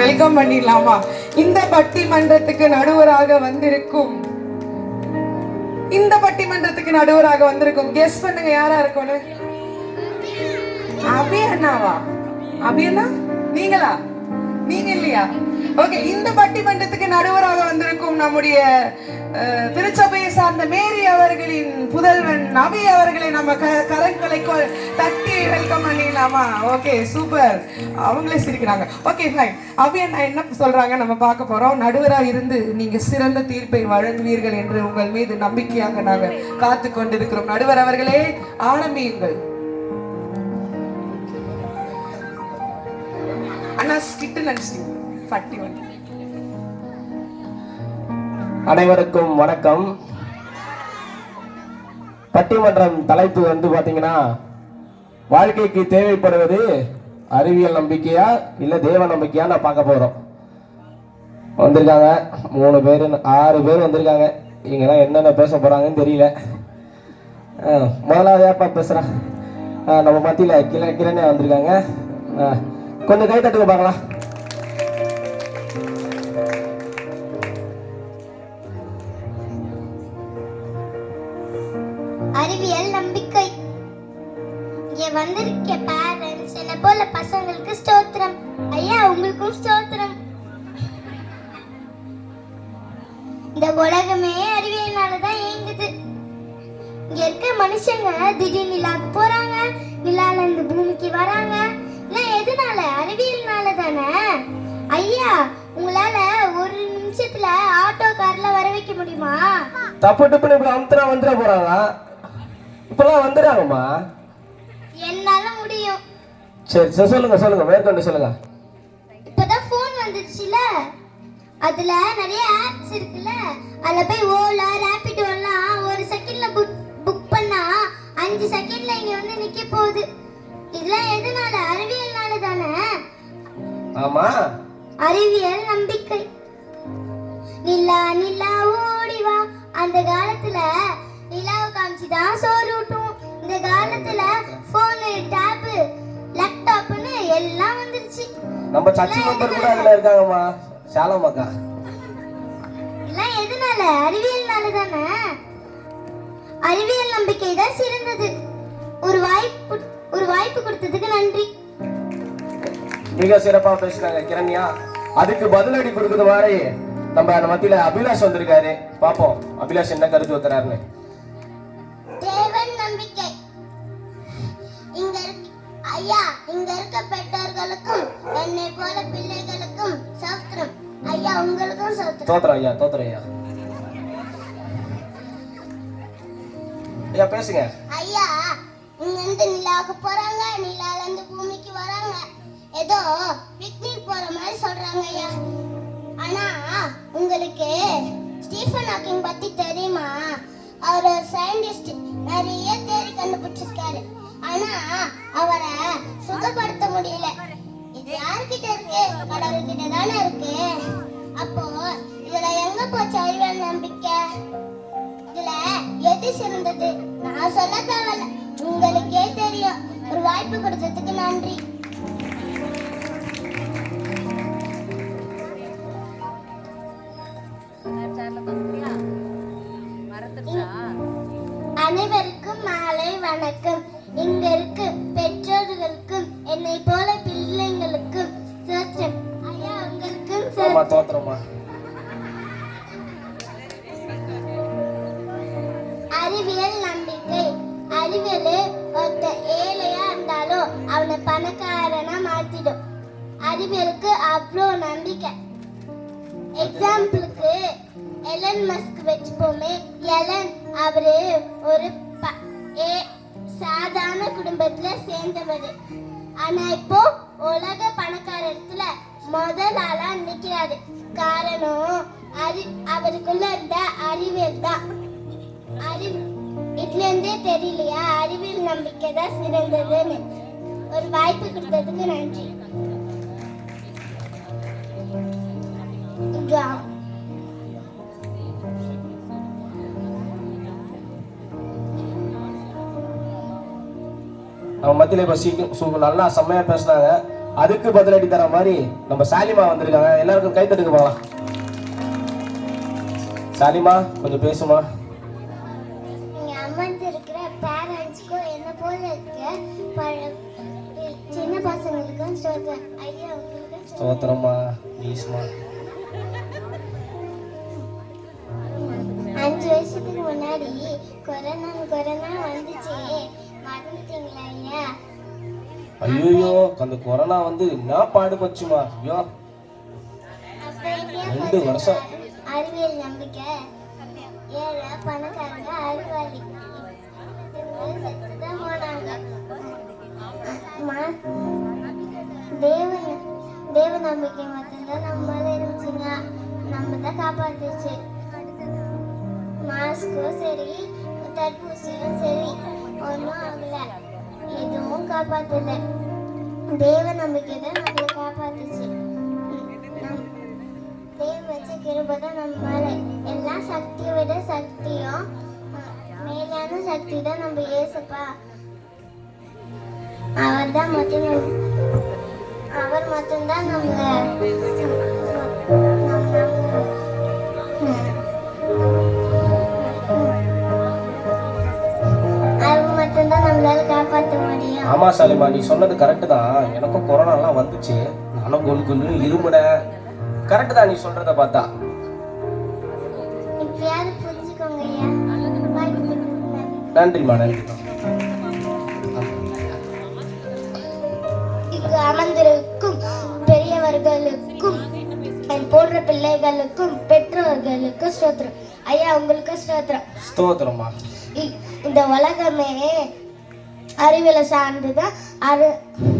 Welcome பண்ணிடலாமா? இந்த பட்டிமன்றத்துக்கு நடுவராக வந்திருக்கும். இந்த பட்டிமன்றத்துக்கு நடுவராக வந்திருக்கும். கெஸ் பண்ணுங்க யாரா இருக்கும்னு அபி அண்ணாவா? அபி அண்ணா? நீங்களா? நீங்க இல்லையா? ஓகே இந்த பட்டிமன்றத்துக்கு நடுவராக வந்திருக்கும் நம்முடைய திருச்சபையை சார்ந்த மேரி அவர்களின் புதல்வன் நபி அவர்களை நம்ம க கரங்களை தட்டி வெல்கம் பண்ணிடலாமா? ஓகே சூப்பர் அவங்களே சிரிக்கிறாங்க. ஓகே ஃபைன் அபி அண்ணா என்ன சொல்றாங்க? நம்ம பார்க்க போறோம். நடுவராக இருந்து நீங்க சிறந்த தீர்ப்பை வழங்குவீர்கள் என்று உங்கள் மீது நம்பிக்கையாக நாங்கள் காத்து கொண்டிருக்கிறோம் நடுவர் அவர்களே ஆரம்பியுங்கள். அனைவருக்கும் வணக்கம். பட்டிமன்றம் தலைப்பு வந்து பாத்தீங்கன்னா வாழ்க்கைக்கு தேவைப்படுவது அறிவியல் நம்பிக்கையா இல்ல தேவ நம்பிக்கையா நான் பார்க்க போறோம். வந்திருக்காங்க. மூணு பேர் ஆறு பேர் வந்திருக்காங்க. இங்கெல்லாம் என்னென்ன பேச போறாங்கன்னு தெரியல. முதலாவது ஏப்பா பேசுறேன். நம்ம மத்தியில் கிள கிளனே வந்திருக்காங்க. கொஞ்சம் கை தட்டுங்க பார்க்கலாம். அறிவியல் நம்பிக்கை. இங்கே வந்திருக்க பேரண்ட்ஸ் என்ன போல பசங்களுக்கு ஸ்தோத்திரம். ஐயா உங்களுக்கும் ஸ்தோத்திரம். இந்த உலகமே அறிவியல்னால தான் இயங்குது. இங்க இருக்க மனுஷங்க திடீர் நிலாக்கு போறாங்க நிலால இந்த பூமிக்கு வராங்க. அறிவியல்னால தானே ஐயா உங்களால ஒரு நிமிஷத்துல ஆட்டோ கார்ல வர வைக்க முடியுமா? தப்பு டப்புன்னு இப்படி அமுத்துனா வந்துட போறாங்க இப்பெல்லாம் வந்துடுறாங்கம்மா. என்னால முடியும். சரி சரி சொல்லுங்க சொல்லுங்க மேற்கொண்டு சொல்லுங்க. இப்பதான் ஃபோன் வந்துருச்சுல அதுல நிறைய ஆப்ஸ் இருக்குல்ல. அதுல போய் ஓலா ரேபிடோ எல்லாம் ஒரு செகண்ட்ல புக் பண்ணா அஞ்சு செகண்ட்ல இங்க வந்து நிக்க போகுது. இதெல்லாம் எதனால? அறிவியல்னால தானே? ஆமா. அறிவியல் நம்பிக்கை. நிலா நிலா ஓடி வா. அந்த காலத்துல நிலாவை காமிச்சுதான் சோறு ஊட்டும். இந்த காலத்துல போனு டேபு லேப்டாப்னு எல்லாம் வந்துருச்சு. நம்ம சச்சி மெம்பர் கூட அதுல இருக்காங்கம்மா. சாலமாக்கா எல்லாம் எதனால? அறிவியல்னால தானே. அறிவியல் நம்பிக்கை தான் சிறந்தது. ஒரு வாய்ப்பு ஒரு வாய்ப்பு கொடுத்ததுக்கு நன்றி. மிக சிறப்பா பேசுனாங்க கிரண்யா அதுக்கு பதிலடி கொடுக்குற மாதிரி நம்ம மத்தியில அபிலாஷ் வந்திருக்காரு. பாப்போம் அபிலாஷ் என்ன கருத்து வைக்கிறாருன்னு. ஐயா இங்க இருக்க பெற்றோர்களுக்கும் என்னை போல பிள்ளைகளுக்கும் சௌத்திரம். ஐயா உங்களுக்கும் சௌத்திரம். ஐயா தோத்துறோம் ஐயா. ஐயா பேசுங்க. ஐயா இங்க இருந்து நிலாவுக்கு போறாங்க நிலால இருக்கு. அப்போ இதுல எங்க போச்சு அறிவியல் நம்பிக்கை? இதுல எது சிறந்தது? நான் சொல்ல தேவையில்ல. உங்களுக்கே தெரியும். ஒரு வாய்ப்பு கொடுத்ததுக்கு நன்றி. அனைவருக்கும் மாலை வணக்கம். இங்க உங்களுக்கும் ஆமா அறிவியல் நம்பிக்கை. அறிவியல் ஒருத்த ஏழையா இருந்தாலும் அவனை பணக்காரனா மாத்திடும். அறிவியலுக்கு அவ்வளோ நம்பிக்கை. எக்ஸாம்பிளுக்கு எலன் மஸ்க் வச்சுப்போமே. எலன் அவரு ஒரு சாதாரண குடும்பத்துல சேர்ந்தவர். ஆனா இப்போ உலக முதல் ஆளா நிக்கிறாரு. காரணம் அறி அவருக்குள்ள இருந்த அறிவியல் தான் அறிவு இதுல இருந்தே தெரியலையா? அறிவியல் நம்பிக்கை தான் சிறந்ததுன்னு. ஒரு வாய்ப்பு கொடுத்ததுக்கு நன்றி. அவங்க மத்தியில இப்ப சீக்கிரம் நல்லா செம்மையா பேசினாங்க. அதுக்கு பதிலடி தர மாதிரி நம்ம சாலிமா வந்திருக்காங்க. எல்லாருக்கும் கை தட்டுக்கு போகலாம் சாலிமா கொஞ்சம் பேசுமா. சோத்திரமா ப்ளீஸ்மா அஞ்சு வருஷத்துக்கு முன்னாடி கொரோனா கொரோனா வந்துச்சு. மறந்துட்டீங்களா ஐயா ஐயோ அந்த கொரோனா வந்து என்ன பாடுபச்சுமா? ஐயோ. ரெண்டு வருஷம். அறிவியல் நம்பிக்கை. ஏழை பணக்காரங்க அறிவாளி. இவங்க செத்துதான் போனாங்க தேவ நம்பிக்கை மட்டும்தான் நம்ம மேல இருந்துச்சுங்க. நம்ம தான் காப்பாத்துச்சு மாஸ்க்கும் சரி தடுப்பூசியும் சரி ஒன்றும் ஆகல. எதுவும் காப்பாத்தல. தேவ நம்பிக்கை தான் நம்மளை காப்பாத்துச்சு. தேவ வச்ச கிருபை தான் நம்ம மேல. எல்லா சக்தியை விட சக்தியும் மேலான சக்தி தான் நம்ம ஏசப்பா அவர் தான் மட்டும் அவர் மட்டும்தான் நம்மளை காப்பாற்ற முடியும். ஆமா சாலிமா நீ சொன்னது கரெக்டு தான். எனக்கும் கொரோனாலாம் வந்துச்சு. நானும் கொல் கொல்லுன்னு இருமுனேன். கரெக்டு தான் நீ சொல்றத பார்த்தா. இப்பயாவது புரிஞ்சுக்கோங்க நன்றி. நன்றிம்மா நன்றிம்மா. இங்கு அமர்ந்திருக்கும் பெரியவர்களுக்கும் என் போன்ற பிள்ளைகளுக்கும் பெற்றோர்களுக்கும் ஸ்தோத்திரம். ஐயா உங்களுக்கு ஸ்தோத்திரம். ஸ்தோத்திரம்மா. இ- இந்த உலகமே அறிவியலை சார்ந்துதான் அறி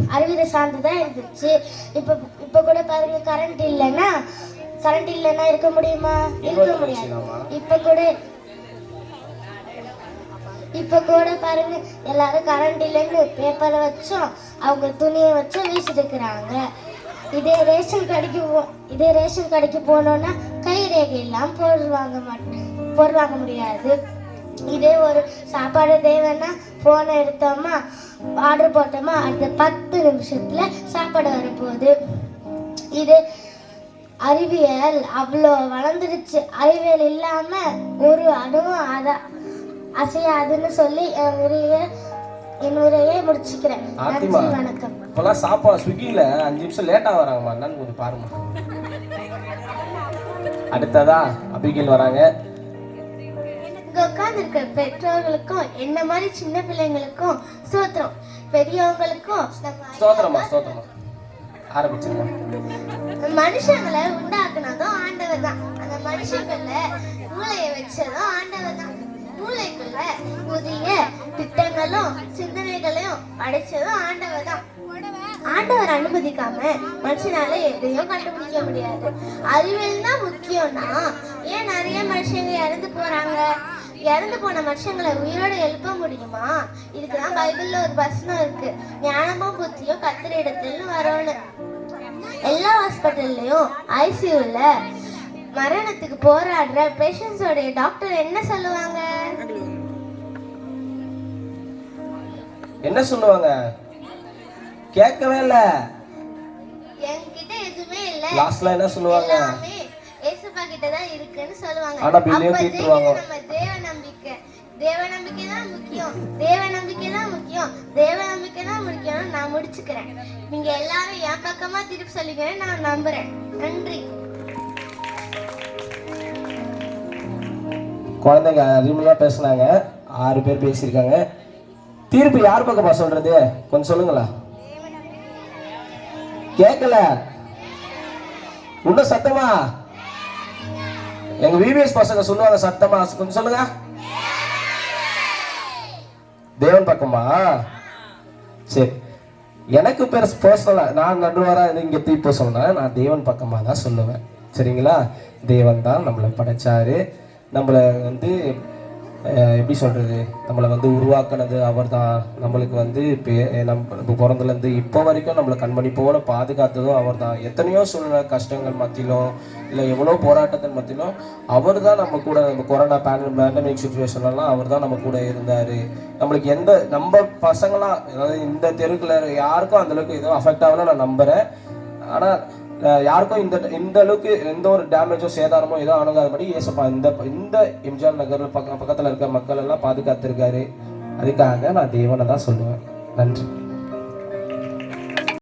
அறிவியலை சார்ந்துதான் இருந்துச்சு. இப்போ இப்போ கூட பாருங்க கரண்ட் இல்லைன்னா கரண்ட் இல்லைன்னா இருக்க முடியுமா? இருக்க முடியாது. இப்போ கூட இப்போ கூட பாருங்க எல்லாரும் கரண்ட் இல்லைன்னு பேப்பரை வச்சோம் அவங்க துணியை வச்சும் வீசிட்டு இருக்கிறாங்க இதே ரேஷன் கடைக்கு போ- இதே ரேஷன் கடைக்கு போனோம்னா கை ரேகை எல்லாம் போடுவாங்க மாட்டேன் போடுவாங்க முடியாது. இதே ஒரு சாப்பாடு தேவைன்னா ஃபோனை எடுத்தோமா ஆர்டர் போட்டோமா அடுத்த பத்து நிமிஷத்துல சாப்பாடு வரப்போகுது. இது அறிவியல். அவ்வளோ வளர்ந்துடுச்சு. அறிவியல் இல்லாம ஒரு அணுவும் அத அசையாதுன்னு சொல்லி என் உரையை என் உரையை முடிச்சுக்கிறேன். வணக்கம். இப்பெல்லாம் சாப்பாடு ஸ்விக்கியில் அஞ்சு நிமிஷம் லேட்டாக வராங்கம்மா. என்னன்னு கொஞ்சம் பாருமா அடுத்ததா அபிகேல் வராங்க. இங்க உட்கார்ந்து இருக்கிற பெற்றோர்களுக்கும் என்ன மாதிரி சின்ன பிள்ளைங்களுக்கும் சோத்திரம் பெரியவங்களுக்கும் ஸ்தோத்திரமா ஆரம்பிச்சிருமா மனுஷங்களை உண்டாக்குனதும் ஆண்டவர் தான் அந்த மனுஷங்கள மூளைய வச்சதும் ஆண்டவர் தான் மூளைக்குள்ள புதிய திட்டங்களும் சிந்தனைகளையும் படைச்சதும் ஆண்டவர் தான் ஆண்டவர் அனுமதிக்காம மனுஷனால எதையும் கண்டுபிடிக்க முடியாது. அறிவியல் தான் முக்கியம்னா ஏன் நிறைய மனுஷங்க இறந்து போறாங்க? இறந்து போன மனுஷங்களை உயிரோட எழுப்ப முடியுமா? இதுக்குதான் பைபிள்ல ஒரு வசனம் இருக்கு. ஞானமும் புத்தியும் கத்திர இடத்துல வரணும். எல்லா ஹாஸ்பிட்டல்லையும் ஐசியூல மரணத்துக்கு போராடுற பேஷண்ட்ஸோட டாக்டர் என்ன சொல்லுவாங்க? என்ன சொல்லுவாங்க? கேட்கவே இல்லை. என்கிட்ட எதுவுமே இல்ல. லாஸ்ட்ல என்ன சொல்லுவாங்க? கிட்ட தான் இருக்குன்னு சொல்லுவாங்க. அப்ப. ஜெயிக்கிறது நம்ம தேவ நம்பிக்கை தேவ நம்பிக்கை தான் முக்கியம். தேவ நம்பிக்கை தான் முக்கியம். தேவ நம்பிக்கை தான் முக்கியம் நான் முடிச்சுக்கிறேன். நீங்க எல்லாரும் என் பக்கமா திருப்பி சொல்லிக்கிறேன் நான் நம்புறேன். நன்றி. குழந்தைங்க அறிமுகமா பேசுனாங்க. ஆறு பேர் பேசியிருக்காங்க. தீர்ப்பு யார் பக்கமா சொல்றது? கொஞ்சம் சொல்லுங்களா? கேட்கல. இன்னும் சத்தமா? எங்க விவிஎஸ் பசங்க சொல்லுவாங்க சத்தமா கொஞ்சம் சொல்லுங்க. தேவன் பக்கமா? சரி. எனக்கு பேர் பர்சனலா நான் நடுவாரா இங்க தீர்ப்பு சொன்னேன் நான் தேவன் பக்கமா தான் சொல்லுவேன். சரிங்களா? தேவன் தான் நம்மளை படைச்சாரு. நம்மளை வந்து எப்படி சொல்கிறது நம்மளை வந்து உருவாக்குனது அவர் தான் நம்மளுக்கு வந்து இப்போ நம்ம பிறந்துலேருந்து பிறந்தலேருந்து இப்போ வரைக்கும் நம்மளை கண்மணி போல பாதுகாத்ததும் அவர் தான் எத்தனையோ சூழ்நிலை கஷ்டங்கள் மத்தியிலும் இல்லை எவ்வளோ போராட்டத்தின் மத்தியிலும் அவர் தான் நம்ம கூட நம்ம கொரோனா பேண்ட பேண்டமிக் சுச்சுவேஷன்லாம் அவர் தான் நம்ம கூட இருந்தார். நம்மளுக்கு எந்த நம்ம பசங்களாம் அதாவது இந்த தெருக்கில் யாருக்கும் அந்தளவுக்கு எதுவும் அஃபெக்ட் ஆகலாம் நான் நம்புகிறேன் ஆனால் யாருக்கும் இந்த இந்த அளவுக்கு எந்த ஒரு டேமேஜோ சேதாரமோ ஏதோ அணுகாதபடி ஏசப்பா இந்த இந்த எம்ஜிஆர் நகர் பக்கம் பக்கத்தில் இருக்க மக்கள் எல்லாம் பாதுகாத்திருக்காரு. அதுக்காக நான் தேவனை தான் சொல்லுவேன். நன்றி.